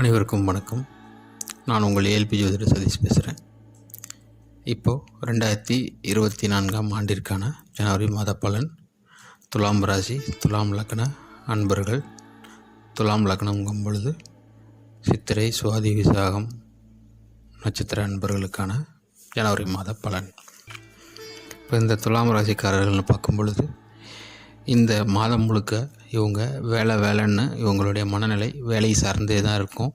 அனைவருக்கும் வணக்கம். நான் உங்கள் ஏல்பி ஜோதிடர் சதீஷ் பேசுகிறேன் இப்போது ரெண்டாயிரத்தி இருபத்தி நான்காம் ஆண்டிற்கான ஜனவரி மாத பலன். துலாம் ராசி துலாம் லக்ன அன்பர்கள். துலாம் லக்னம்ங்கும் பொழுது சித்திரை சுவாதி விசாகம் நட்சத்திர அன்பர்களுக்கான ஜனவரி மாத பலன். இப்போ இந்த துலாம் ராசிக்காரர்கள்னு பார்க்கும் பொழுது இந்த மாதம் முழுக்க இவங்க வேலை வேலைன்னு இவங்களுடைய மனநிலை வேலை சார்ந்தே தான் இருக்கும்.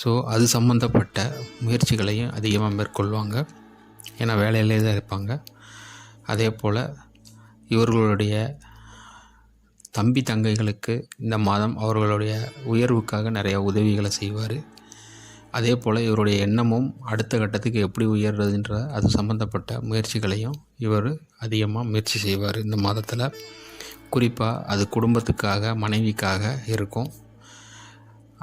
ஸோ அது சம்மந்தப்பட்ட முயற்சிகளையும் அதிகமாக மேற்கொள்வாங்க. ஏன்னா வேலையிலே தான் இருப்பாங்க. அதே போல் இவர்களுடைய தம்பி தங்கைகளுக்கு இந்த மாதம் அவர்களுடைய உயர்வுக்காக நிறைய உதவிகளை செய்வார். அதே போல் இவருடைய எண்ணமும் அடுத்த கட்டத்துக்கு எப்படி உயர்றதுன்ற அது சம்மந்தப்பட்ட முயற்சிகளையும் இவர் அதிகமாக முயற்சி செய்வார். இந்த மாதத்தில் குறிப்பாக அது குடும்பத்துக்காக மனைவிக்காக இருக்கும்.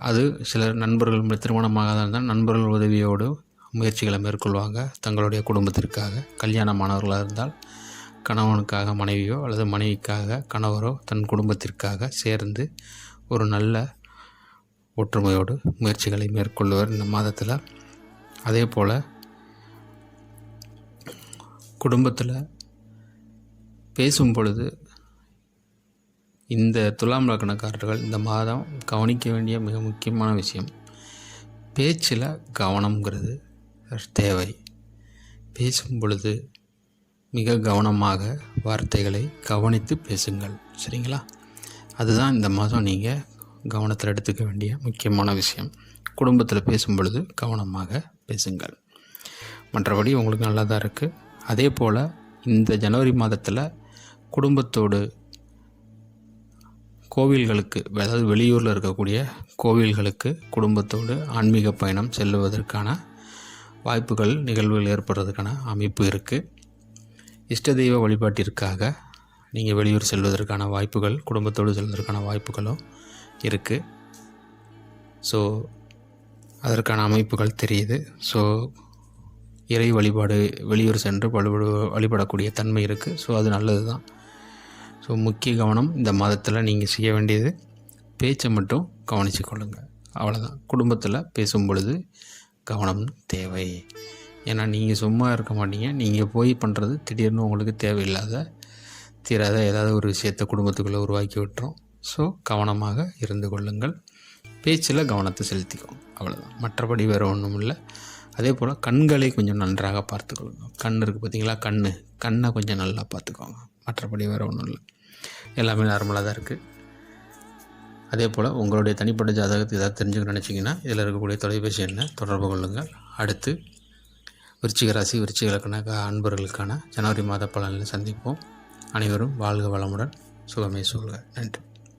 அது சிலர் நண்பர்கள் திருமணமாக இருந்தால் நண்பர்கள் உதவியோடு முயற்சிகளை மேற்கொள்வாங்க. தங்களுடைய குடும்பத்திற்காக கல்யாணமானவர்களாக இருந்தால் கணவனுக்காக மனைவியோ அல்லது மனைவிக்காக கணவரோ தன் குடும்பத்திற்காக சேர்ந்து ஒரு நல்ல ஒற்றுமையோடு முயற்சிகளை மேற்கொள்வர் இந்த மாதத்தில். அதே போல் குடும்பத்தில் பேசும் பொழுது இந்த துலாம் லக்னக்காரர்கள் இந்த மாதம் கவனிக்க வேண்டிய மிக முக்கியமான விஷயம். பேச்சில் கவனம்ங்கிறது தேவை. பேசும் பொழுது மிக கவனமாக வார்த்தைகளை கவனித்து பேசுங்கள். சரிங்களா? அதுதான் இந்த மாதம் நீங்கள் கவனத்தில் எடுத்துக்க வேண்டிய முக்கியமான விஷயம். குடும்பத்தில் பேசும் பொழுது கவனமாக பேசுங்கள். மற்றபடி உங்களுக்கு நல்லா தான் இருக்குது அதே போல் இந்த ஜனவரி மாதத்தில் குடும்பத்தோடு கோவில்களுக்கு அதாவது வெளியூரில் இருக்கக்கூடிய கோவில்களுக்கு குடும்பத்தோடு ஆன்மீக பயணம் செல்லுவதற்கான வாய்ப்புகள் நிகழ்வுகள் ஏற்படுறதுக்கான அமைப்பு இருக்குது இஷ்ட தெய்வ வழிபாட்டிற்காக நீங்கள் வெளியூர் செல்வதற்கான வாய்ப்புகள் குடும்பத்தோடு செல்வதற்கான வாய்ப்புகளும் இருக்குது ஸோ அதற்கான அமைப்புகள் தெரியுது. ஸோ இறை வழிபாடு வெளியூர் சென்று வழிபடு வழிபடக்கூடிய தன்மை இருக்குது ஸோ அது நல்லது தான் ஸோ முக்கிய கவனம் இந்த மாதத்தில் நீங்கள் செய்ய வேண்டியது பேச்சை மட்டும் கவனித்து கொள்ளுங்கள் அவ்வளோதான் குடும்பத்தில் பேசும் பொழுது கவனம் தேவை. ஏன்னா நீங்கள் சும்மா இருக்க மாட்டீங்க. நீங்கள் போய் பண்ணுறது திடீர்னு உங்களுக்கு தேவையில்லாத தீராத ஏதாவது ஒரு விஷயத்தை குடும்பத்துக்குள்ளே உருவாக்கி விட்டுரும். ஸோ கவனமாக இருந்து கொள்ளுங்கள். பேச்சில் கவனத்தை செலுத்திக்கும் அவ்வளோதான் மற்றபடி வேறு ஒன்றும் இல்லை. அதே போல் கண்களை கொஞ்சம் நன்றாக பார்த்துக்கொள்ளுங்க. கண் இருக்குது பார்த்தீங்களா கண் கண்ணை கொஞ்சம் நல்லா பார்த்துக்கோங்க. மற்றபடி வேறு ஒன்றும் இல்லை. எல்லாமே நார்மலாக தான் இருக்குது அதே போல் உங்களுடைய தனிப்பட்ட ஜாதகத்தை ஏதாவது தெரிஞ்சுக்க நினச்சிங்கன்னா இதில் இருக்கக்கூடிய தொலைபேசி எண்ணை தொடர்பு கொள்ளுங்கள். அடுத்து விருச்சிக ராசி விருச்சிக இலக்கண அன்பர்களுக்கான ஜனவரி மாத பலனில் சந்திப்போம். அனைவரும் வாழ்க வளமுடன். சுகமே சொல்க. நன்றி.